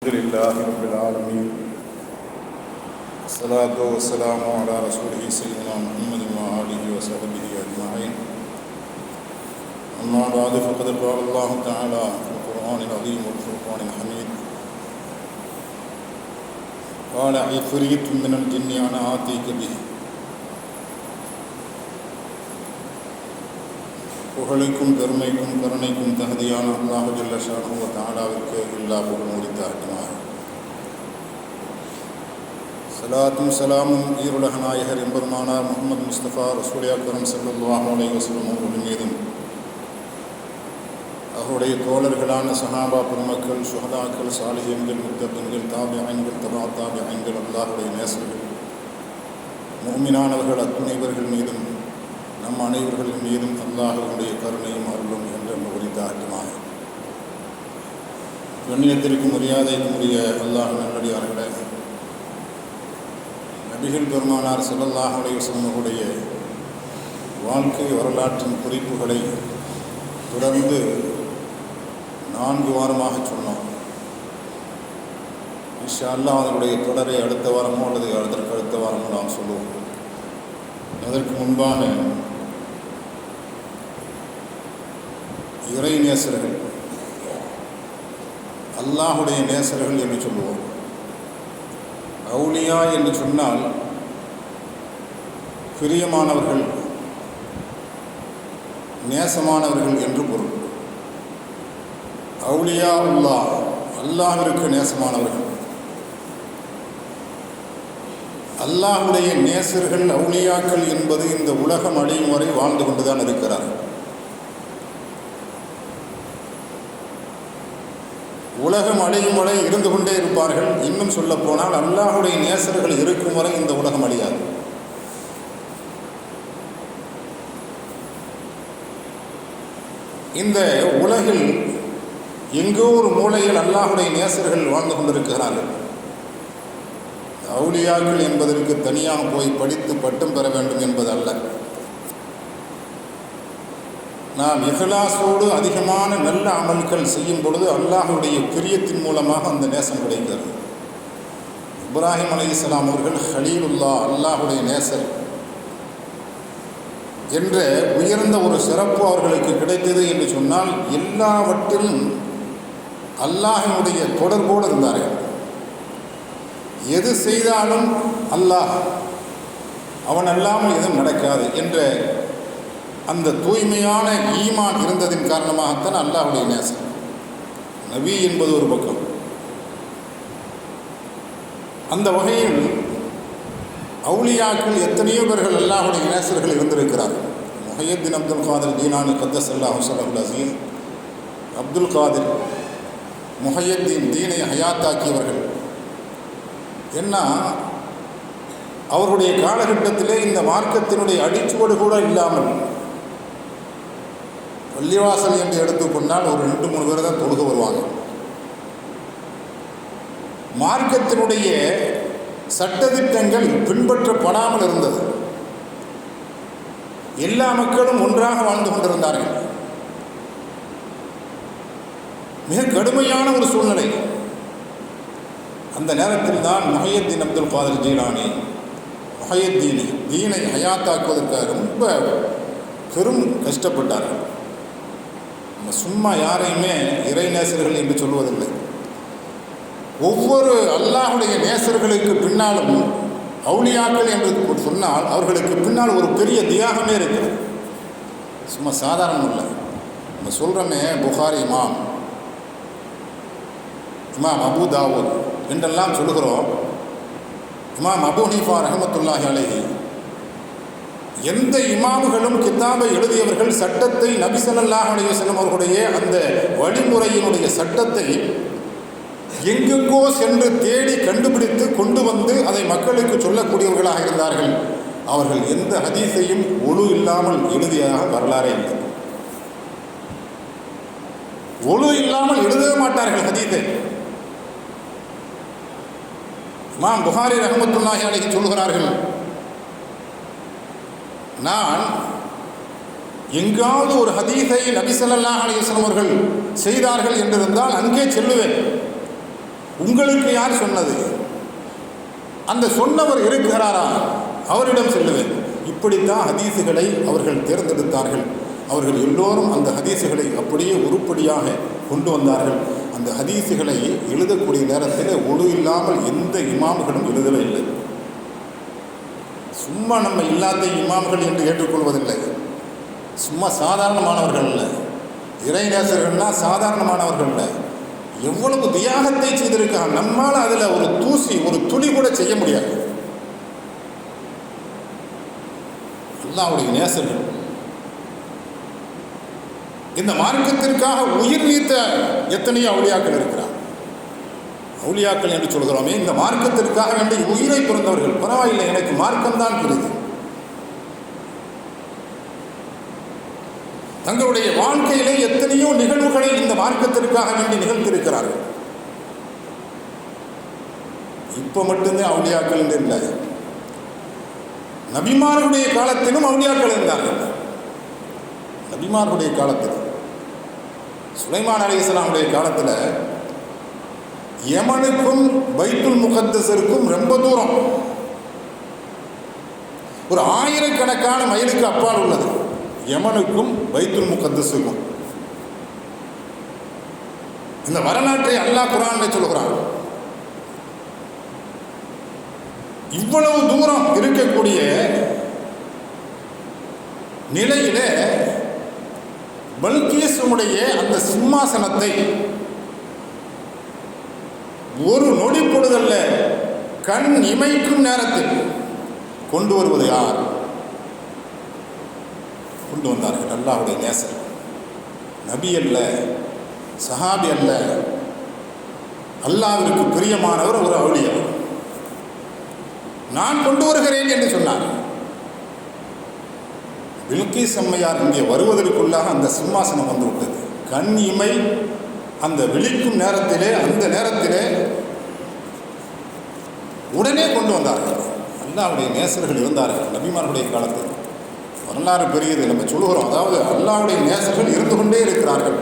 الحمد لله رب العالمين. الصلاة والسلام على رسوله سيدنا محمد وآله وصحبه أجمعين. أما بعد فقد قال الله تعالى في القرآن العظيم والفرقان الحميد. قال عفريت من الجن أنا آتيك به. புகழுக்கும் பெருமைக்கும் கருணைக்கும் தகுதியான அல்லாஹு ஜல்லஷானு தாலாவிற்கு எல்லா புகழும் உரித்தாட்டுமாக சலாத்தும் சலாமும் ஈருலக நாயகர் எம்பெருமானார் முகமது முஸ்தபா ரசூல் அக்கரம் சல்லாஹ் அலை வசலம் அவர்கள் மீதும். அவருடைய தோழர்களான சஹாபா பெருமக்கள் சுகதாக்கள் சாலிஹன்கள் முத்தத்தின்கள் தாபியங்கள் தபா தாபி தாபியங்கள் அல்லாஹுடைய நேசர்கள் முகமினானவர்கள் அத்துணைவர்கள் மீதும் நம் அனைவர்களின் மீதும் அல்லாஹருடைய கருணையும் அருளும் என்று உரித்தாட்டுமாக கண்ணியத்திற்கும் மரியாதைக்கும் உரிய அல்லாஹ் நல்லடியார்களே நபிகள் பெருமானார் செல்லல்லாஹுடைய வசனமுடைய வாழ்க்கை வரலாற்றின் குறிப்புகளை தொடர்ந்து நான்கு வாரமாக சொன்னோம். இன்ஷா அல்லாஹ் அதனுடைய தொடரை அடுத்த வாரமோ அல்லது அதற்கு அடுத்த வாரமோ நாம் சொல்லுவோம். அதற்கு முன்பாக இறை நேசர்கள். அல்லாஹுடைய நேசர்கள் என்று சொல்லுவோம். அவுலியா என்று சொன்னால் பிரியமானவர்கள் நேசமானவர்கள் என்று பொருள். அவுலியா உல்லா அல்லாஹிற்கு நேசமானவர்கள். அல்லாஹுடைய நேசர்கள் அவுளியாக்கள் என்பது இந்த உலகம் அடையும் வரை வாழ்ந்து கொண்டுதான் இருக்கிறார்கள். உலகம் அழியும் வரை இருந்து கொண்டே இருப்பார்கள். இன்னும் சொல்ல போனால் அல்லாஹுடைய நேசர்கள் இருக்கும் வரை இந்த உலகம் அழியாது. இந்த உலகில் எங்கோ ஒரு மூலையில் அல்லாஹுடைய நேசர்கள் வாழ்ந்து கொண்டிருக்கிறார்கள். அவுளியாக்கள் என்பதற்கு தனியாக போய் படித்து பட்டம் பெற வேண்டும் என்பது அல்ல. நாம் இஹலாசோடு அதிகமான நல்ல அமல்கள் செய்யும் பொழுது அல்லாஹுடைய பிரியத்தின் மூலமாக அந்த நேசம் கிடைக்கிறது. இப்ராஹிம் அலி இஸ்லாம் அவர்கள் ஹலீலுல்லா அல்லாஹுடைய நேசர். என்ற உயர்ந்த ஒரு சிறப்பு அவர்களுக்கு கிடைத்தது என்று சொன்னால் எல்லாவற்றிலும் அல்லாஹினுடைய தொடர்போடு இருந்தார்கள். எது செய்தாலும் அல்லாஹ் அவன் அல்லாமல் எதுவும் நடக்காது என்ற அந்த தூய்மையான ஈமான் இருந்ததின் காரணமாகத்தான் அல்லாஹுடைய நேசம். நபி என்பது ஒரு பக்கம். அந்த வகையில் அவுளியாக்கள் எத்தனையோ பேர்கள் அல்லாஹுடைய நேசர்கள் இருந்திருக்கிறார்கள். முஹையத்தின் அப்துல் காதிர் தீனானு கத்தஸ் அல்லாஹ் சல்லாஹுல் அசீம் அப்துல் காதிர் முஹையத்தீன் தீனை ஹயாத்தாக்கியவர்கள். என்ன அவருடைய காலகட்டத்திலே இந்த மார்க்கத்தினுடைய அடிச்சுவடு கூட இல்லாமல் பள்ளிவாசல் என்று எடுத்துக்கொண்டால் ஒரு ரெண்டு மூணு பேர் தான் தொழுக வருவாங்க. மார்க்கத்தினுடைய சட்டத்திட்டங்கள் பின்பற்றப்படாமல் இருந்தது. எல்லா மக்களும் ஒன்றாக வாழ்ந்து கொண்டிருந்தார்கள். மிக கடுமையான ஒரு சூழ்நிலை. அந்த நேரத்தில் தான் முஹையத்தீன் அப்துல் காதர் ஜீலானி முஹையத்தீனி தீனை ஹயாத்தாக்குவதற்காக ரொம்ப பெரும் கஷ்டப்பட்டார்கள். சும்மா யாரையுமே இறை நேசர்கள் என்று சொல்வதில்லை. ஒவ்வொரு அல்லாஹுடைய நேசர்களுக்கு பின்னாலும் அவுளியாக்கள் என்று சொன்னால் அவர்களுக்கு பின்னால் ஒரு பெரிய தியாகமே இருக்குது சும்மா சாதாரணம் இல்லை. நம்ம சொல்கிறோமே புகாரி இமாம் இமாம் அபு தாவூத் என்றெல்லாம் சொல்லுகிறோம். இமாம் அபு ஹனீஃபா ரஹமத்துல்லாஹி அலேஹி எந்த இமாம்களும் கித்தாபை எழுதியவர்கள் சட்டத்தை நபிசல்லாஹ் அலைவசல்லம் அவர்களுடைய அந்த வழிமுறையினுடைய சட்டத்தை எங்கெங்கோ சென்று தேடி கண்டுபிடித்து கொண்டு வந்து அதை மக்களுக்கு சொல்லக்கூடியவர்களாக இருந்தார்கள். அவர்கள் எந்த ஹதீஸையும் ஒழு இல்லாமல் எழுதியதாக வரலாறே இல்லை. ஒழு இல்லாமல் எழுதவே மாட்டார்கள் ஹதீஸை. இமாம் புகாரி ரஹமத்துல்லாஹி அலைக்கு சொல்கிறார்கள் நான் எங்காவது ஒரு ஹதீஸை நபிசல்லா அலிஸ்லாம் அவர்கள் செய்தார்கள் என்றிருந்தால் அங்கே செல்லுவேன். உங்களுக்கு யார் சொன்னது? அந்த சொன்னவர் இருக்கிறாரா? அவரிடம் செல்லுவேன். இப்படித்தான் ஹதீஸுகளை அவர்கள் தேர்ந்தெடுத்தார்கள். அவர்கள் எல்லோரும் அந்த ஹதீஸுகளை அப்படியே உருப்படியாக கொண்டு வந்தார்கள். அந்த ஹதீஸுகளை எழுதக்கூடிய நேரத்தில் ஒழு இல்லாமல் எந்த இமாம்களும் எழுதவே இல்லை. சும்மா நம்ம இல்லாத இமாம்கள் என்று ஏற்றுக்கொள்வதில்லை. சும்மா சாதாரணமானவர்கள் இல்லை. இறைநேசர்கள்னால் சாதாரணமானவர்கள் இல்லை. எவ்வளவு தியாகத்தை செய்திருக்கான் நம்மால் அதில் ஒரு தூசி ஒரு துளி கூட செய்ய முடியாது. அல்லாவுடைய நேசர்கள். இந்த மார்க்கத்திற்காக உயிர் நீத்த எத்தனையோ அவுளியாக்கள் இருக்கிறார் அவுளியாக்கள் என்று சொல்கிறோமே இந்த மார்க்கத்திற்காக வேண்டி உயிரை பிறந்தவர்கள். பரவாயில்லை எனக்கு மார்க்கம்தான் பெரிது தங்களுடைய வாழ்க்கையிலே எத்தனையோ நிகழ்வுகளை இந்த மார்க்கத்திற்காக வேண்டி நிகழ்த்திருக்கிறார்கள் இப்போ மட்டும்தான் அவுளியாக்கள் என்று இல்லை. நபிமார்களுடைய காலத்திலும் அவுளியாக்கள் இருந்தார்கள். நபிமார்களுடைய காலத்தில் சுலைமான் அலி இஸ்லாமுடைய காலத்தில் யமனுக்கும் பைத்துல் முகத்தசருக்கும் ரொம்ப தூரம். ஒரு ஆயிரக்கணக்கான மைலுக்கு அப்பால் உள்ளது. யமனுக்கும் பைத்துல் முகத்தசுக்கும் இந்த வரலாற்றை அல்லாஹ் குரான் சொல்கிறான் இவ்வளவு தூரம் இருக்கக்கூடிய நிலையில பல்கீசுடைய அந்த சிம்மாசனத்தை ஒரு நொடி பொழுதல்ல கண் இமைக்கும் நேரத்தில் கொண்டு வருவது யார்? கொண்டு வந்தார்கள் அல்லாஹுடைய நேசர். நபி அல்ல சஹாபி அல்ல அல்லாவிற்கு பிரியமானவர் ஒரு அவுளியவர் நான் கொண்டு வருகிறேன் என்று சொன்னார். பில்கிஸ் அம்மையார் இங்கே வருவதற்குள்ளாக அந்த சிம்மாசனம் வந்து விட்டது கண் இமை அந்த விழிக்கும் நேரத்திலே அந்த நேரத்திலே உடனே கொண்டு வந்தார்கள். அல்லாவுடைய நேசர்கள் இருந்தார்கள். நபிமார்களுடைய காலத்தில் வரலாறு பெரியது. நம்ம சொல்லுகிறோம். அதாவது அல்லாவுடைய நேசர்கள் இருந்து கொண்டே இருக்கிறார்கள்.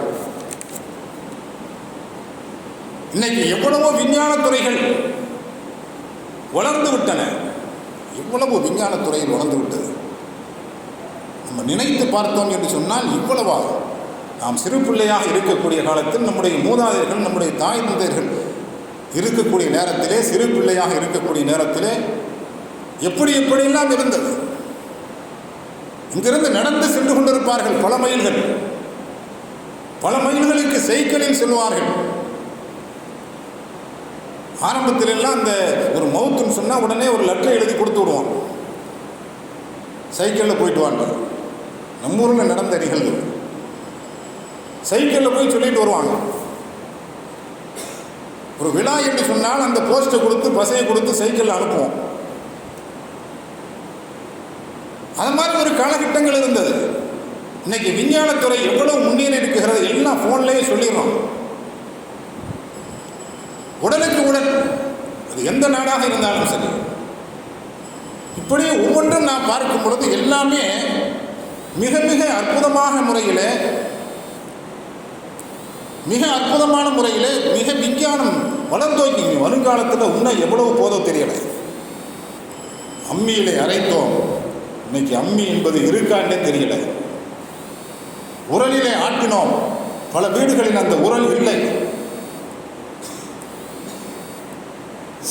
இன்னைக்கு எவ்வளவோ விஞ்ஞான துறைகள் வளர்ந்து விட்டன. எவ்வளவு விஞ்ஞான துறையில் வளர்ந்து விட்டது. நம்ம நினைத்து பார்த்தோம் என்று சொன்னால் இவ்வளவாகும். நாம் சிறு பிள்ளையாக இருக்கக்கூடிய காலத்தில் நம்முடைய மூதாதையர்கள் நம்முடைய தாய் தந்தையர்கள் இருக்கக்கூடிய நேரத்திலே சிறு பிள்ளையாக இருக்கக்கூடிய நேரத்திலே எப்படி எப்படியெல்லாம் இருந்தது? இங்கிருந்து நடந்து சென்று கொண்டிருப்பார்கள் பல மைல்கள். பல மைல்களுக்கு சைக்கிளில் செல்வார்கள் ஆரம்பத்தில் எல்லாம் அந்த ஒரு மவுத்துன்னு சொன்னால் உடனே ஒரு லெட்டர் எழுதி கொடுத்து விடுவான். சைக்கிளில் போயிட்டு வாங்க. நம்ம ஊரில் நடந்த நிகழ்வு. சைக்கிளில் போய் சொல்லிட்டு வருவாங்க. ஒரு விழா என்று சொன்னால் அந்த போஸ்ட்டை கொடுத்து பசையை கொடுத்து சைக்கிளில் அனுப்புவோம். அது மாதிரி ஒரு காலகட்டங்கள் இருந்தது. இன்னைக்கு விஞ்ஞானத்துறை எவ்வளவு முன்னேறி இருக்கிறது எல்லாம் ஃபோன்லேயே சொல்லிடுறோம். உடலுக்கு உடல் அது எந்த நாடாக இருந்தாலும் சரி. இப்படி ஒவ்வொன்றும் நான் பார்க்கும் பொழுது எல்லாமே மிக மிக அற்புதமான முறையில் மிக அற்புதமான முறையில் மிக விஞ்ஞானம் வளர்ந்தோக்கி வருங்காலத்தில் இன்னும் எவ்வளவு போதோ தெரியலை. அம்மியிலே அரைத்தோம். இன்னைக்கு அம்மி என்பது இருக்கான்னே தெரியல. உரலிலே ஆட்டினோம். பல வீடுகளில் அந்த உரல் இல்லை.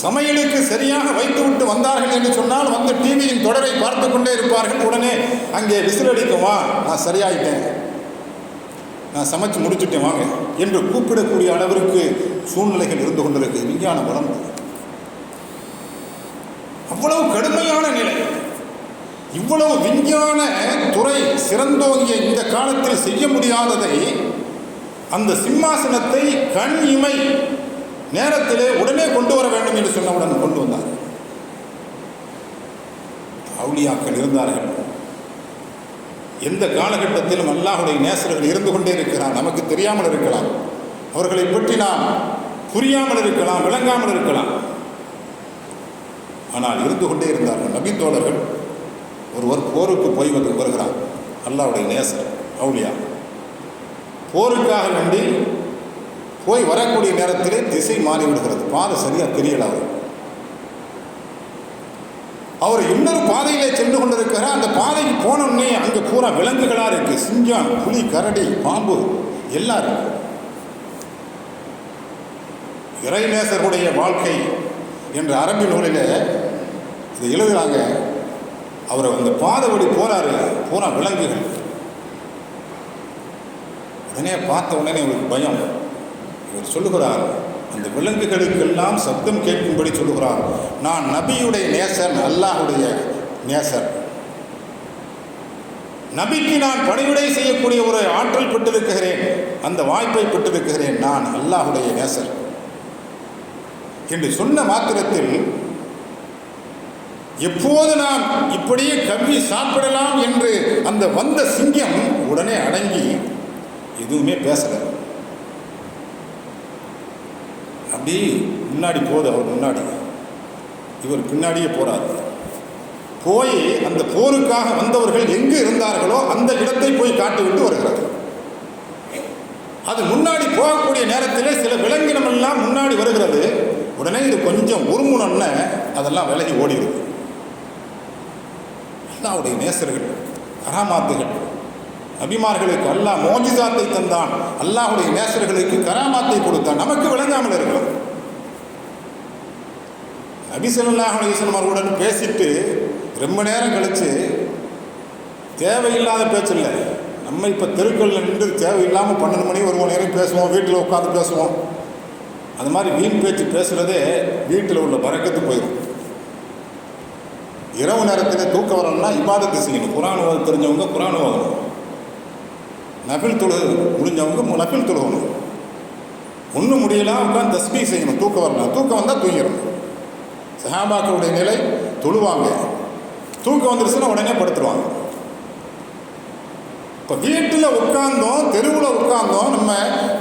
சமையலுக்கு சரியாக வைத்துவிட்டு வந்தார்கள் என்று சொன்னால் வந்து டிவியின் தொடரை பார்த்து கொண்டே இருப்பார்கள். உடனே அங்கே விசில் அடிக்குமா. நான் சரியாயிட்டேன். நான் சமைச்சு முடிச்சுட்டேன் வாங்க. என்று கூப்பிடக்கூடிய அளவிற்கு சூழ்நிலைகள் இருந்து கொண்டிருக்கு. விஞ்ஞான வளர்ந்து அவ்வளவு கடுமையான நிலை. இவ்வளவு விஞ்ஞான துறை சிறந்தோங்கிய இந்த காலத்தில் செய்ய முடியாததை அந்த சிம்மாசனத்தை கண் இமை நேரத்திலே உடனே கொண்டு வர வேண்டும் என்று சொன்னவுடன் கொண்டு வந்தார் அவுளியாக்கள் இருந்தார்கள். எந்த காலகட்டத்திலும் அல்லாஹுடைய நேசர்கள் இருந்து கொண்டே இருக்கிறார் நமக்கு தெரியாமல் இருக்கலாம். அவர்களை பற்றி நாம் புரியாமல் இருக்கலாம் விளங்காமல் இருக்கலாம். ஆனால் இருந்து கொண்டே இருந்தார்கள். நபி தோழர்கள் ஒருவர் போருக்கு போய் வந்து வருகிறார். அல்லாவுடைய நேசர் அவுளியா. போருக்காக வேண்டி போய் வரக்கூடிய நேரத்திலே திசை மாறிவிடுகிறது. பாதை சரியாக தெரியல அவர் பாதையிலே சென்று கொண்டிருக்கிற அந்த பாதைக்கு போனோடனே அங்கே பூரா விலங்குகளாக இருக்கு. சிங்கம் புலி கரடி பாம்பு எல்லாம் இருக்கு. இறைநேசருடைய வாழ்க்கை என்ற அரபி நூலில் இது எழுதுகிறாங்க அவர் அந்த பாதை வழி போறாரு. பூரா விலங்குகள். உடனே பார்த்த உடனே இவருக்கு பயம். இவர் சொல்லுகிறார் அந்த விலங்குகளுக்கெல்லாம் சப்தம் கேட்கும்படி சொல்லுகிறார். நான் நபியுடைய நேசன் அல்லாஹுடைய நேசர் நபிக்கு நான் பணிவிடை செய்யக்கூடிய ஒரு ஆற்றல் பெற்றிருக்கிறேன். அந்த வாய்ப்பை பெற்றிருக்கிறேன் நான் அல்லாஹுடைய நேசர் என்று சொன்ன மாத்திரத்தில் எப்போது நாம் இப்படியே கவ்வி சாப்பிடலாம் என்று அந்த வந்த சிங்கம் உடனே அடங்கி எதுவுமே பேசலை. அப்படி முன்னாடி போகுது அவர் முன்னாடி. இவர் பின்னாடியே போகிறார் போய் அந்த போருக்காக வந்தவர்கள் எங்கு இருந்தார்களோ அந்த இடத்தை போய் காட்டிவிட்டு வருகிறார் அது முன்னாடி போகக்கூடிய நேரத்திலே சில விலங்கினம் எல்லாம் முன்னாடி வருகிறது. உடனே இது கொஞ்சம் உருமுனன்ன அதெல்லாம் விலகி ஓடிடுது அல்லாவுடைய நேசர்கள் கராமாத்துகள் அபிமார்களுக்கு அல்லாஹ் மோஜிதாத்தை தந்தான். அல்லாஹுடைய நேசர்களுக்கு கராமாத்தை கொடுத்தான். நமக்கு விளங்காமல் இருக்கும். நபி ஸல்லல்லாஹு அவர்களுடன் பேசிட்டு ரொம்ப நேரம் கழித்து தேவையில்லாத பேச்சு இல்லை நம்ம இப்போ தெருக்களில் நின்று தேவையில்லாமல் பன்னெண்டு மணி ஒரு மணி நேரம் பேசுவோம் வீட்டில் உட்காந்து பேசுவோம். அந்த மாதிரி வீண் பேச்சு பேசுகிறதே வீட்டில் உள்ள பறக்கத்து போயிடும் இரவு நேரத்தில் தூக்கம் வரணும்னா இபாதத்தை செய்யணும் குரான் ஓத தெரிஞ்சவங்க குரான் ஓதணும். நபில் தொழு முடிஞ்சவங்க நபில் தொழுகணும். ஒன்றும் முடியலாம் உட்காந்து தஸ்மி செய்யணும். தூக்கம் வரலாம் தூக்கம் வந்தால் தூங்கிடணும். சஹாபாக்களுடைய நிலை தொழுவாங்க. தூக்கம் வந்துருச்சுன்னா உடனே படுத்துருவாங்க. இப்போ வீட்டில் உட்கார்ந்தோம் தெருவில் உட்கார்ந்தோம் நம்ம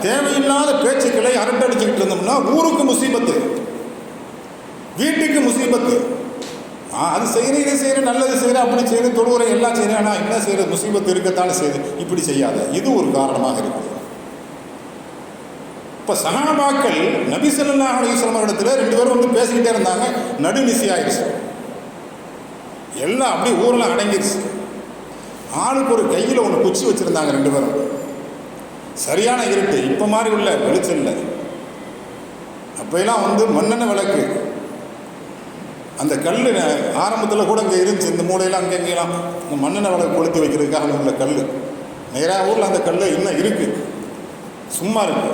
தேவையில்லாத பேச்சுக்களை அரட்டடிச்சுக்கிட்டு இருந்தோம்னா ஊருக்கு முசீபத்து. வீட்டுக்கு முசீபத்து. அது செய்கிறேன் இதை செய்கிறேன் நல்லது செய்கிறேன் அப்படி செய்கிறேன் தொழுவுரை எல்லாம் செய்கிறேன் ஆனால் என்ன செய்கிறது முசீபத்து இருக்கத்தானே செய்யுது. இப்படி செய்யாத. இது ஒரு காரணமாக இருக்குது. இப்போ சஹாபாக்கள் நபி அலிஸ்லாம் இடத்துல ரெண்டு பேரும் வந்து பேசிக்கிட்டே இருந்தாங்க. நடுநிசி ஆயிடுச்சு. எல்லாம் அப்படியே ஊரெலாம் அடங்கிருச்சு. ஆளுக்கு ஒரு கையில் ஒன்று குச்சி வச்சுருந்தாங்க ரெண்டு பேரும். சரியான இருட்டு இப்போ மாதிரி உள்ள வெளிச்சம் இல்லை. அப்போயெல்லாம் வந்து மண்ணெண்ணெய் விளக்கு. அந்த கல் ஆரம்பத்தில் கூட இங்கே இருந்துச்சு இந்த மூலையெல்லாம் அங்கே இங்கெல்லாம் இந்த மண்ணெண்ணெய் விளக்கு கொளுத்து வைக்கிறதுக்காக உள்ள கல் நேராக ஊரில் அந்த கல் இன்னும் இருக்குது சும்மா இருக்கு.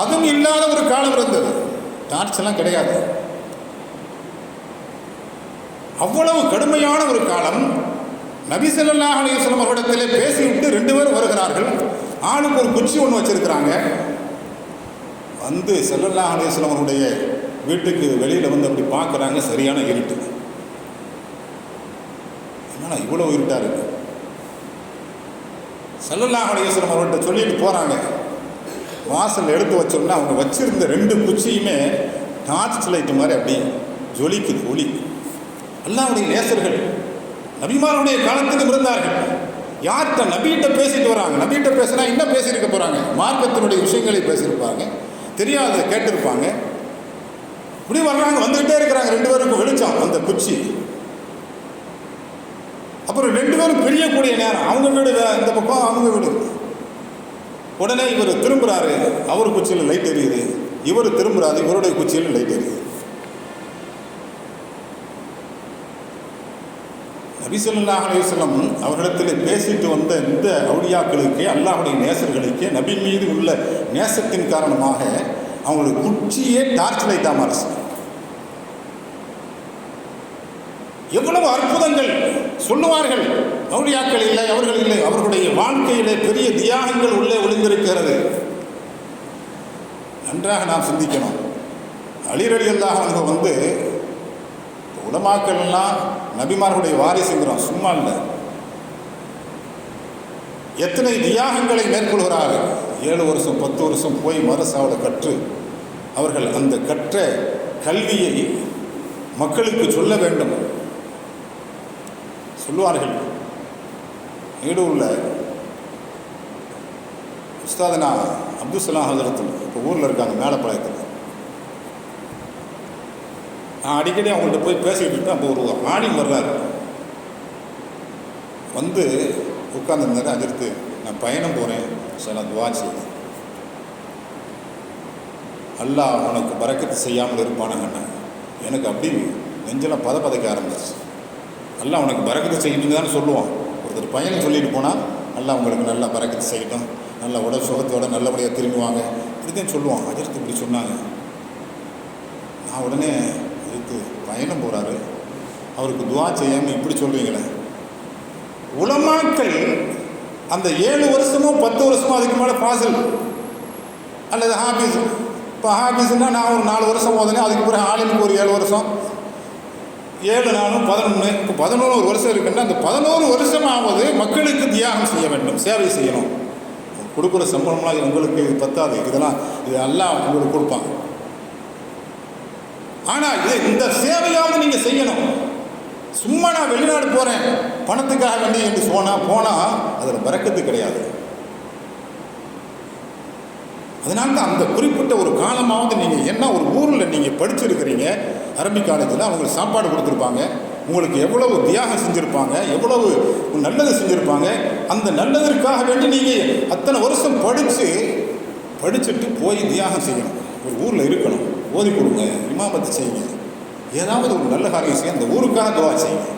அதுவும் இல்லாத ஒரு காலம் இருந்தது. டார்ச் எல்லாம் கிடையாது. அவ்வளவு கடுமையான ஒரு காலம் நபி அலையம் அலைஹி பேசிவிட்டு ரெண்டு பேரும் வருகிறார்கள். ஆளுக்கு ஒரு குச்சி ஒன்று வச்சுருக்கிறாங்க. வந்து செல்லல்லாஹ் அலையம் அவருடைய வீட்டுக்கு வெளியில் வந்து அப்படி பார்க்குறாங்க. சரியான இருட்டு. என்னன்னா இவ்வளோ இருட்டாக இருக்கு? செல்லல்லா அலையம் வஸல்லம் அவர்கிட்ட சொல்லிட்டு போகிறாங்க வாசல் எடுத்து வச்சோம்னா அவங்க வச்சுருந்த ரெண்டு குச்சியுமே டார்ச் லைட்டு மாதிரி அப்படி ஜொலிக்குது ஒளி அல்லாவுடைய நேசர்கள் நபிமாருடைய காலத்திலும் இருந்தார்கள் யார்கிட்ட நபிகிட்ட பேசிட்டு வராங்க? நபிகிட்ட பேசினா என்ன பேசியிருக்க போகிறாங்க மார்க்கத்தினுடைய விஷயங்களை பேசியிருப்பாங்க தெரியாத கேட்டிருப்பாங்க. இப்படி வர்றாங்க வந்துக்கிட்டே இருக்கிறாங்க. ரெண்டு பேருக்கும் வெளிச்சம் அந்த குச்சி. அப்புறம் ரெண்டு பேரும் பிரியக்கூடிய நேரம். அவங்க வீடு இந்த பக்கம் அவங்க வீடு. உடனே இவர் திரும்புகிறாரு அவர் குச்சியில் லைட் எரியுது. இவர் திரும்புகிறாரு இவருடைய குச்சியில் லைட் எரியுது. நபிசல்லா அலையுஸ்லம் அவர்களிடத்தில் பேசிட்டு வந்த இந்த அவுடியாக்களுக்கு அல்லாஹுடைய நேசர்களுக்கு நபி மீது உள்ள நேசத்தின் காரணமாக அவங்களுக்கு குச்சியே டார்ச் லைட்டாக மாறிச்சு. எவ்வளவு அற்புதங்கள் சொல்லுவார்கள். அவுளியாக்கள் இல்லை அவர்கள் இல்லை அவர்களுடைய வாழ்க்கையிலே பெரிய தியாகங்கள் உள்ளே ஒளிந்திருக்கிறது. நன்றாக நாம் சிந்திக்கணும். அலிரலி அல்லாஹ் வந்து உலமாக்கள் நபிமார்களுடைய வாரிசுங்கிறோம் சும்மா இல்லை. எத்தனை தியாகங்களை மேற்கொள்கிறார்கள்? ஏழு வருஷம் பத்து வருஷம் போய் மரசாவில் கற்று அவர்கள் அந்த கற்ற கல்வியை மக்களுக்கு சொல்ல வேண்டும். சொல்லுவார்கள். நீடூரில் உஸ்தாதனா அப்துல் சலாம் ஹசரத்து இப்போ ஊரில் இருக்காங்க மேலப்பாளையத்தில். நான் அடிக்கடி அவங்கள்ட்ட போய் பேசிக்கிட்டு இருப்பேன். அப்போ ஒரு ஆணி வர்றாரு. வந்து உட்காந்துருந்தாரு அதிர்த்து. நான் பயணம் போகிறேன் சில துவா செய்யுங்க அல்லாஹ் உனக்கு பறக்கத்து செய்யாமல் இருப்பானாங்கண்ணா எனக்கு அப்படி நெஞ்செல்லாம் பத பதைக்க ஆரம்பிச்சிச்சு அல்லாஹ் உனக்கு பறக்கத்து செய்யணுங்க தானே சொல்லுவான். ஒருத்தர் பயணம் சொல்லிட்டு போனால் நல்லா உங்களுக்கு நல்லா பறக்கத்து செய்யட்டும். நல்ல உடல் சுகத்தோட நல்லபடியாக திரும்புவாங்க. இப்படிதான் சொல்லுவான். அதிர்த்து இப்படி சொன்னாங்க. நான் உடனே பயணம் போகிறாரு அவருக்கு துவா செய்யாமல் இப்படி சொல்லுவீங்களே உலமாக்கள் அந்த ஏழு வருஷமோ பத்து வருஷமோ அதுக்கு மேலே பாசில் அல்லது ஹாபீஸ். இப்போ ஹாபீஸ்னால் நான் ஒரு நாலு வருஷம் ஓதுனேன் அதுக்கு பிறகு ஆளுக்கு ஒரு ஏழு வருஷம். ஏழு நாலும் பதினொன்று இப்போ பதினோரு வருஷம் இருக்குன்னா அந்த பதினோரு வருஷமாவது மக்களுக்கு தியாகம் செய்ய வேண்டும் சேவை செய்யணும். கொடுக்குற சம்பளம்லாம் இது உங்களுக்கு இது பத்தாது. இதெல்லாம் இது எல்லாம் உங்களுக்கு கொடுப்பாங்க ஆனால் இது இந்த சேவையாவது நீங்கள் செய்யணும். சும்மா நான் வெளிநாடு போகிறேன் பணத்துக்காக வேண்டி என்று சொன்னால் போனால் அதில் பறக்கத்து கிடையாது. அதனால தான் அந்த குறிப்பிட்ட ஒரு காலமாவது நீங்கள் என்ன ஒரு ஊரில் நீங்கள் படிச்சிருக்கிறீங்க அரபி காலேஜில் அவங்களுக்கு சாப்பாடு கொடுத்துருப்பாங்க. உங்களுக்கு எவ்வளவு தியாகம் செஞ்சுருப்பாங்க எவ்வளவு நல்லது செஞ்சுருப்பாங்க அந்த நல்லதற்காக வேண்டி நீங்கள் அத்தனை வருஷம் படித்து படிச்சுட்டு போய் தியாகம் செய்யணும். ஒரு ஊரில் இருக்கணும். ஓதி கொடுங்க இமாமத்து செய்யுங்க. ஏதாவது ஒரு நல்ல காரியம் செய்ய அந்த ஊருக்காக துவா செய்யுங்க.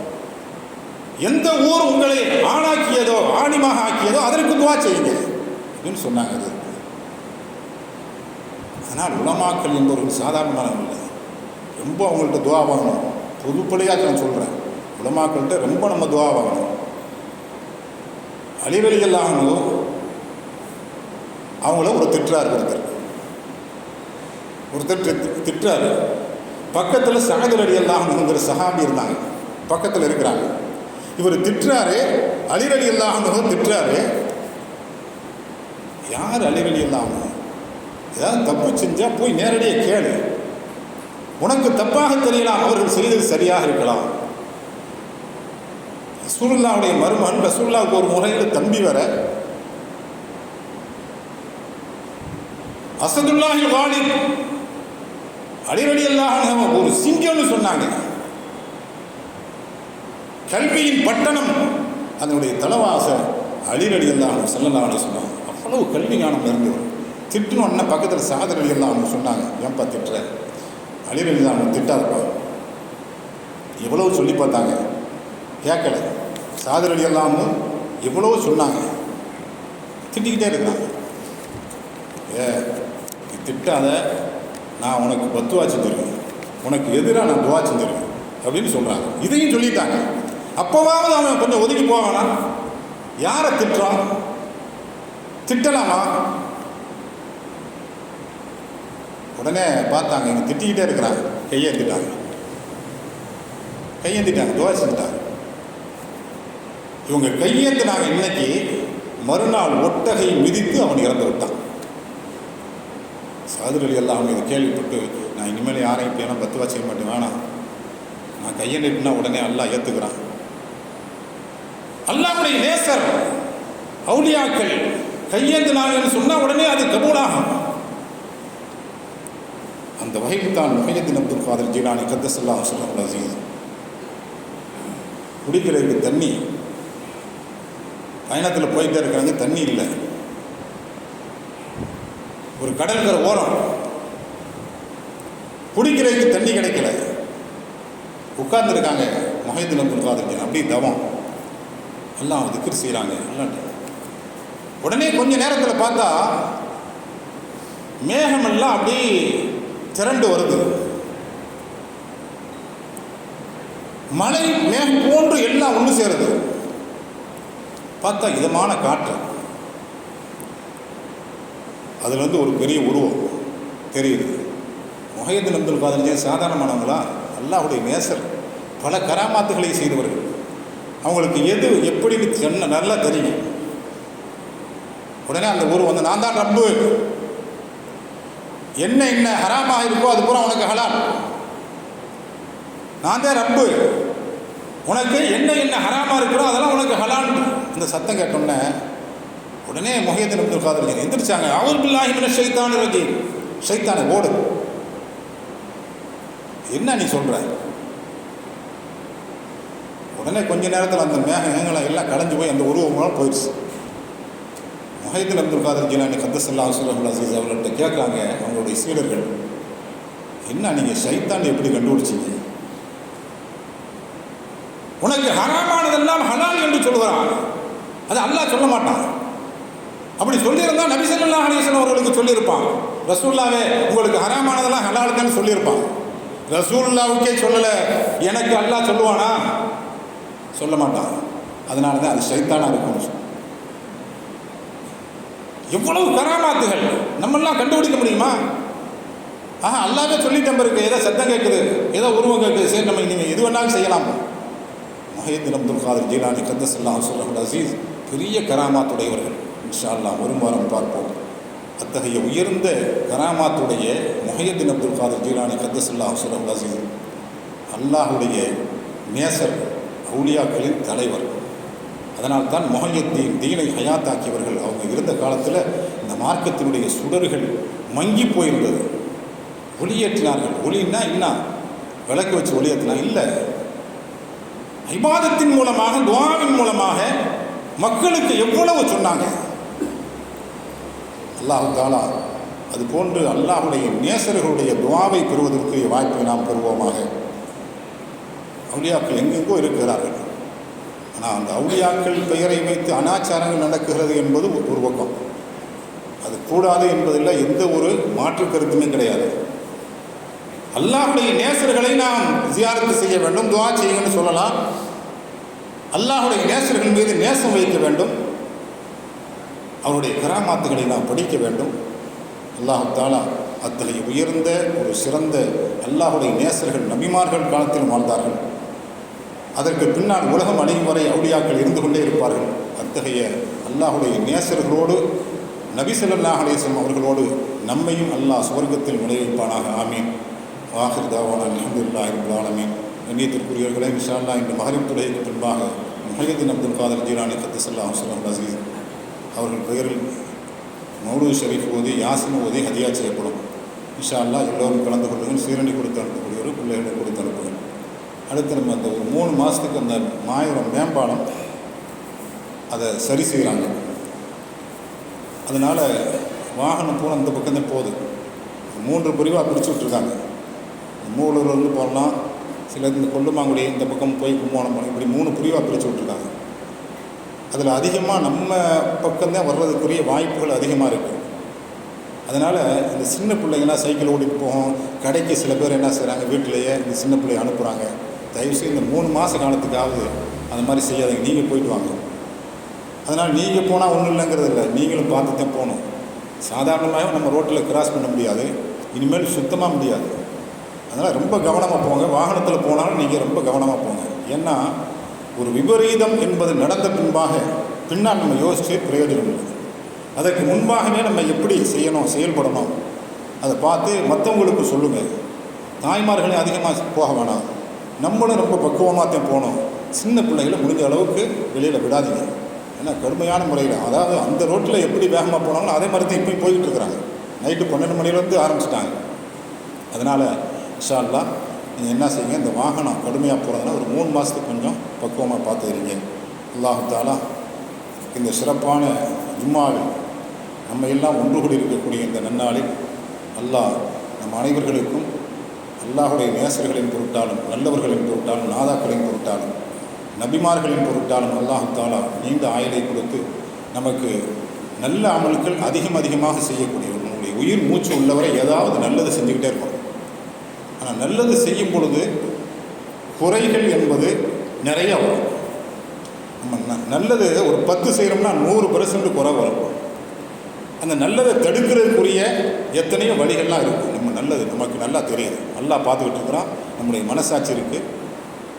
எந்த ஊர் உங்களை ஆணாக்கியதோ ஆணிமாக ஆக்கியதோ அதற்கு துவா செய்யுங்க அப்படின்னு சொன்னாங்க அது. ஆனால் உலமாக்கல் என்பவர்கள் சாதாரணமானவங்க இல்லை. ரொம்ப அவங்கள்ட்ட துவா வாங்கணும். பொதுப்படையாக நான் சொல்கிறேன் உலமாக்கள்கிட்ட ரொம்ப நம்ம துவா வாங்கணும். அழிவெளிகள் ஆகணும். அவங்கள ஒரு திட்டார் ஒருத்தர் ஒருத்தர் திட்டுறாரு. பக்கத்தில் சகதர் அலி அல்லாஹனுங்கிற சஹாபி இருந்தாங்க. பக்கத்தில் இருக்கிறாங்க. இவர் திட்டுறாரு. அலிரலி அல்லாஹனும் திட்டுறாரு. யார் அலிரலி அல்லாஹனும் ஏதாவது தப்பு செஞ்சால் போய் நேரடியாக கேளு. உனக்கு தப்பாக தெரியலாம் அவர்கள் செய்தது சரியாக இருக்கலாம். ரசூல்லாவுடைய மருமகன் ரசூல்லாவுக்கு ஒரு முறையில் தம்பி வர அசதுல்லாஹி வாலி அடிவடி ஒரு சிங்கம்னு சொன்னாங்க. கல்வியின் பட்டணம் அதனுடைய தலைவாசை அலிரடி அல்லாஹ் செல்லலான்னு சொன்னாங்க. அவ்வளவு கல்வி ஞானம் இருந்தவர் திட்டுன்னு பக்கத்தில் சாதரடி அலி சொன்னாங்க. ஏன்பா திட்டுற? அலிரடி அல்லாஹ் திட்டாதப்பா. எவ்வளவு சொல்லி பார்த்தாங்க. கேட்கல. சாதரடி அலி எவ்வளவு சொன்னாங்க. திட்டிக்கிட்டே இருக்கிறாங்க ஏ திட்டாத. நான் உனக்கு பத்துவா செஞ்சிருக்கேன் உனக்கு எதிராக நான் துவா செஞ்சிருக்கேன் அப்படின்னு சொல்கிறாங்க இதையும் சொல்லிட்டாங்க. அப்போவாவது அவன் கொஞ்சம் ஒதுக்கி போவானா யாரை திட்டுறான்? திட்டலாமா? உடனே பார்த்தாங்க. இங்கே திட்டிக்கிட்டே இருக்கிறாங்க. கையேந்திட்டாங்க கையேந்திட்டாங்க துவா செஞ்சுட்டாங்க இவங்க கையேந்தினாங்க இன்னைக்கு மறுநாள் ஒட்டகை மிதித்து அவன் இறந்து விட்டான். சாதுரலி எல்லாம் அவங்க இதை கேள்விப்பட்டு நான் இனிமேல் யாரையும் இப்படியெல்லாம் பத்துவா செய்ய மாட்டேன் வேணாம். நான் கையை நீட்டினா உடனே எல்லாம் ஏற்றுக்கிறான் அல்லாவுடைய நேசர் அவுலியாக்கள் கையேந்தினாங்கன்னு சொன்னால் உடனே அது கபூலாகும். அந்த வகையில் தான் முஹையத்தின் அப்துல் காதர் ஜீலானி கத்தசல்லா சொல்லக்கூடாது செய்யுது குடிக்கிறதுக்கு தண்ணி பயணத்தில் போயிட்டே இருக்கிறாங்க தண்ணி இல்லை. கடற்கரை ஓரம். குடிக்கிறதுக்கு தண்ணி கிடைக்கல. உட்கார்ந்துருக்காங்க. மொஹிதீன் அப்துல் காதர் அப்படியே தவம். எல்லாம் திக்ர் செய்கிறாங்க எல்லாம் உடனே கொஞ்ச நேரத்தில் பார்த்தா மேகமெல்லாம் அப்படியே திரண்டு வருது. மழை மேகம் போன்று எல்லாம் ஒன்று சேருது. பார்த்தா இதமான காற்று. அதுலேருந்து ஒரு பெரிய உருவம் தெரியுது. முஹையத்தின் அப்துல் காதர் சாதாரணமானவங்களா? அல்லாஹுடைய நேசர். பல கராமாத்துகளை செய்தவர்கள். அவங்களுக்கு எது எப்படின்னு சொன்ன நல்லா தெரியும். உடனே அந்த ஊர் வந்து நான் தான் ரப்பு. என்ன என்ன ஹராமாக இருக்கோ அது பூரா உனக்கு ஹலால். நான் தான் ரப்பு. உனக்கு என்ன என்ன ஹராமாக இருக்கிறோ அதெல்லாம் உனக்கு ஹலான் இந்த சத்தம் கேட்டோன்னே உடனே முஹையத்தின் அப்துல் காதர் எந்திரிச்சாங்க. அவர் பில்லாஹி மின ஷைத்தான் ரஜி ஷைத்தானை ஓடு. என்ன நீ சொல்கிற உடனே கொஞ்ச நேரத்தில் அந்த மேகங்களை எல்லாம் கடைஞ்சு போய் அந்த உருவமெல்லாம் போயிடுச்சு. முஹைதீன் அப்துல் காதர் ஜிலானி கந்தசல்லா அசுரபுல் அசீஸ் அவர்கள்ட்ட கேட்குறாங்க அவங்களுடைய சீடர்கள். என்ன நீங்கள் ஷைத்தான் எப்படி கண்டுபிடிச்சிங்க? உனக்கு ஹராமானதெல்லாம் ஹலால் என்று சொல்கிறான் அது அல்லாஹ் சொல்ல மாட்டான். அப்படி சொல்லியிருந்தா நபிசல்லா ஸல்லல்லாஹு அவர்களுக்கு சொல்லியிருப்பான். ரசூல்லாவே உங்களுக்கு ஹராமானதெல்லாம் ஹலாலுக்குன்னு தான் சொல்லியிருப்பான். ரசூல்லாவுக்கே சொல்லலை. எனக்கு அல்லாஹ் சொல்லுவானா? சொல்ல மாட்டான். அதனால தான் அது ஷைத்தானா இருக்கும் எவ்வளவு கராமாத்துகள். நம்மெல்லாம் கண்டுபிடிக்க முடியுமா? ஆஹா அல்லாவே சொல்லிட்டேன் இருக்கு ஏதோ சத்தம் கேட்குது ஏதோ உருவம் கேட்குது சரி நம்ம நீங்கள் எது வேணாலும் செய்யலாம். மஹீதீன் அப்துல் காதர் ஜீலானி கந்தசல்லா அசுல் அசீஸ் பெரிய கராமாத்துடையவர்கள். இன்ஷா அல்லாஹ் வரும் வாரம் பார்ப்போம். அத்தகைய உயர்ந்த கராமாத்துடைய முஹையத்தின் அப்துல் காதர் ஜீலானி கத்தசுல்லா அசுல் அசீஸ் அல்லாஹுடைய நேசர் அவுலியாக்களின் தலைவர். அதனால் தான் முஹையத்தீன் தீனை ஹயாத்தாக்கியவர்கள் அவங்க இருந்த காலத்தில் இந்த மார்க்கத்தினுடைய சுடர்கள் மங்கி போயிருந்தது. ஒளியேற்றினார்கள். ஒளின்னா என்ன? விளக்கு வச்சு ஒளியேற்றினா இல்லை. ஐபாதத்தின் மூலமாக துவாவின் மூலமாக மக்களுக்கு எவ்வளவு சொன்னாங்க? அல்லாஹு தாலா அது போன்று அல்லாஹுடைய நேசர்களுடைய துவாவை பெறுவதற்கு வாய்ப்பை நாம் பெறுவோமாக. அவுளியாக்கள் எங்கெங்கோ இருக்கிறார்கள். ஆனால் அந்த அவுளியாக்கள் பெயரை வைத்து அனாச்சாரங்கள் நடக்கிறது என்பது ஒரு பக்கம். அது கூடாது என்பதில் எந்த ஒரு மாற்று கருத்துமே கிடையாது. அல்லாஹுடைய நேசர்களை நாம் ஜியாரத்து செய்ய வேண்டும் துவா செய்யுங்கன்னு சொல்லலாம். அல்லாஹுடைய நேசர்கள் மீது நேசம் வைக்க வேண்டும். அவருடைய கிராமத்துகளை நாம் படிக்க வேண்டும். அல்லாஹாலா அத்தகைய உயர்ந்த ஒரு சிறந்த அல்லாஹுடைய நேசர்கள் நபிமார்கள் காலத்தில் வாழ்ந்தார்கள். அதற்கு பின்னால் உலகம் அடையும் வரை அவுளியாக்கள் இருந்து கொண்டே இருப்பார்கள். அத்தகைய அல்லாஹுடைய நேசர்களோடு நபிசல்லாஹ் அலேசம் அவர்களோடு நம்மையும் அல்லாஹ் சுவர்க்கத்தில் நுழைவிப்பானாக ஆமீன். வாஹிர் தாவான அல்ஹம்துலில்லாஹி ரப்பில் ஆலமீன். கண்ணியத்திற்குரியவர்களே இன்ஷா இந்த மகரிப் துறைக்கு பின்பாக முஹையீன் அப்துல் காதர் ஜீலானி கத்தசல்லா வசலம் அசீஸ் அவர்கள் பெயரில் மௌலூ ஷெரீஃப் ஓதி யாசின் ஓதி ஹதியா செய்யப்படும். இஷாலா எல்லோரும் கலந்து கொள்ளுங்கள். சீரணி கொடுத்து அனுப்பக்கூடியவர் பிள்ளைகளை கொடுத்து அனுப்புங்கள். அடுத்து நம்ம அந்த ஒரு மூணு மாதத்துக்கு அந்த மாயிரம் மேம்பாலம் அதை சரி செய்கிறாங்க அதனால் வாகனம் பூரா இந்த பக்கம் தான் போகுது. மூன்று பிரிவாக பிரித்து விட்ருக்காங்க மூலூர்லேருந்து போகலாம். சில இந்த கொல்லுமாங்குடி இந்த பக்கம் போய் கும்போணம் போகணும் இப்படி மூணு பிரிவாக பிரித்து விட்ருக்காங்க அதில் அதிகமாக நம்ம பக்கம்தான் வர்றதுக்குரிய வாய்ப்புகள் அதிகமாக இருக்குது அதனால் இந்த சின்ன பிள்ளைங்களாம் சைக்கிள் ஓட்டிகிட்டு போகும். கடைக்கு சில பேர் என்ன செய்கிறாங்க வீட்டிலேயே இந்த சின்ன பிள்ளைய அனுப்புகிறாங்க தயவுசெய்து இந்த மூணு மாத காலத்துக்காவது அந்த மாதிரி செய்யாதீங்க. நீங்கள் போயிட்டு வாங்க. அதனால் நீங்கள் போனால் ஒன்றும் இல்லைங்கிறது இல்லை. நீங்களும் பார்த்து தான் போகணும். சாதாரணமாகவும் நம்ம ரோட்டில் கிராஸ் பண்ண முடியாது. இனிமேல் சுத்தமாக முடியாது. அதனால் ரொம்ப கவனமாக போங்க. வாகனத்தில் போனாலும் நீங்கள் ரொம்ப கவனமாக போங்க. ஏன்னா ஒரு விபரீதம் என்பது நடந்த பின்பாக பின்னால் நம்ம யோசித்து பிரயோஜனம் இல்லை. அதற்கு முன்பாகவே நம்ம எப்படி செய்யணும் செயல்படணும் அதை பார்த்து மற்றவங்களுக்கு சொல்லுங்கள் தாய்மார்களே அதிகமாக போக வேணாம். நம்மளும் ரொம்ப பக்குவமாக தான் போகணும். சின்ன பிள்ளைகளை முடிஞ்ச அளவுக்கு வெளியில் விடாதீங்க. ஏன்னா கடுமையான முறையில் அதாவது அந்த ரோட்டில் எப்படி வேகமாக போனாங்களோ அதே மாதிரி தான் இப்போயும் போய்கிட்டு இருக்கிறாங்க. நைட்டு பன்னெண்டு மணிலேருந்து ஆரம்பிச்சிட்டாங்க. அதனால் இன்ஷா நீங்கள் என்ன செய்யுங்க இந்த வாகனம் கடுமையாக போகிறதுனா ஒரு மூணு மாதத்துக்கு கொஞ்சம் பக்குவமாக பார்த்துக்கிறீங்க அல்லாஹாலா இந்த சிறப்பான ஜும்மாவில் நம்ம எல்லாம் ஒன்று கூடி இருக்கக்கூடிய இந்த நன்னாளில் அல்லாஹ் நம் அனைவர்களுக்கும் அல்லாஹுடைய நேசர்களின் பொருட்டாலும் நல்லவர்களின் பொருட்டாலும் நாதாக்களின் பொருட்டாலும் நபிமார்களின் பொருட்டாலும் அல்லாஹாலா நீண்ட ஆயுளை கொடுத்து நமக்கு நல்ல அமல்கள் அதிகம் அதிகமாக செய்யக்கூடிய நம்முடைய உயிர் மூச்சு உள்ளவரை ஏதாவது நல்லது செஞ்சுக்கிட்டே இருக்கும் ஆனால் நல்லது செய்யும் பொழுது குறைகள் என்பது நிறைய வரும். நம்ம ந- நல்லது ஒரு பத்து செய்கிறோம்னா நூறு பர்சன்ட் குறை வரும். அந்த நல்லதை தடுக்கிறதுக்குரிய எத்தனையோ வழிகள்லாம் இருக்குது நம்ம நல்லது நமக்கு நல்லா தெரியுது. நல்லா பார்த்துக்கிட்டு இருக்கிறான் நம்முடைய மனசாட்சி இருக்குது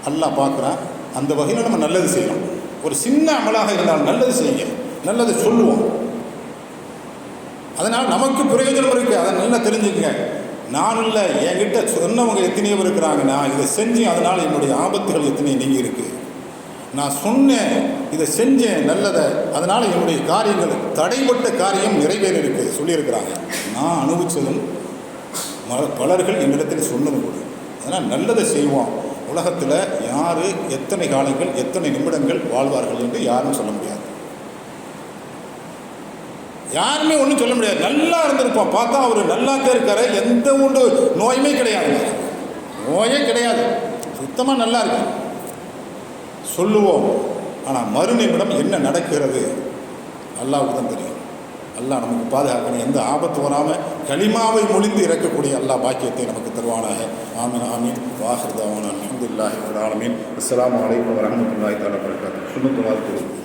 நல்லா பார்க்குறான். அந்த வகையில் நம்ம நல்லது செய்யலாம் ஒரு சின்ன அமலாக இருந்தாலும் நல்லது செய்யுங்க. நல்லது சொல்லுவோம். அதனால் நமக்கு பிரயோஜனம் இருக்குது அதை நல்லா தெரிஞ்சுக்கங்க. நான் இல்லை என்கிட்ட சொன்னவங்க எத்தனையோ இருக்கிறாங்க. நான் இதை செஞ்சு அதனால் என்னுடைய ஆபத்துகள் எத்தனையோ நீங்கள் இருக்கு. நான் சொன்னேன் இதை செஞ்சேன் நல்லதை. அதனால் என்னுடைய காரியங்கள் தடைப்பட்ட காரியம் நிறைவேறிருக்கு சொல்லியிருக்கிறாங்க. நான் அனுபவித்ததும் பலர்கள் என்னிடத்தில் சொன்னதும் கூட. அதனால் நல்லதை செய்வோம். உலகத்தில் யார் எத்தனை காலங்கள் எத்தனை நிமிடங்கள் வாழ்வார்கள் என்று யாரும் சொல்ல முடியாது. யாருமே ஒன்றும் சொல்ல முடியாது. நல்லா இருந்திருப்போம் பார்த்தா அவர் நல்லா இருக்காரு எந்த ஒன்று நோயுமே கிடையாது. நோயே கிடையாது. சுத்தமாக நல்லா இருக்கு. சொல்லுவோம். ஆனால் மறுநிமிடம் என்ன நடக்கிறது? அல்லாவுக்கு தான் தெரியும். அல்லாஹ் நமக்கு பாதுகாக்கணும். எந்த ஆபத்து வராமல் களிமாவை மொழிந்து இறக்கக்கூடிய எல்லா பாக்கியத்தை நமக்கு தருவானாக. ஆமீன் ஆமீன். வாஹிர்தாவான அஹமதுல்லாஹி ஆலமீன். அஸ்லாம் வலைக்கம் வரஹ்மத்துல்லாஹி தாலா வபரகாத்துஹு. சுன்னத்து வாழ்த்து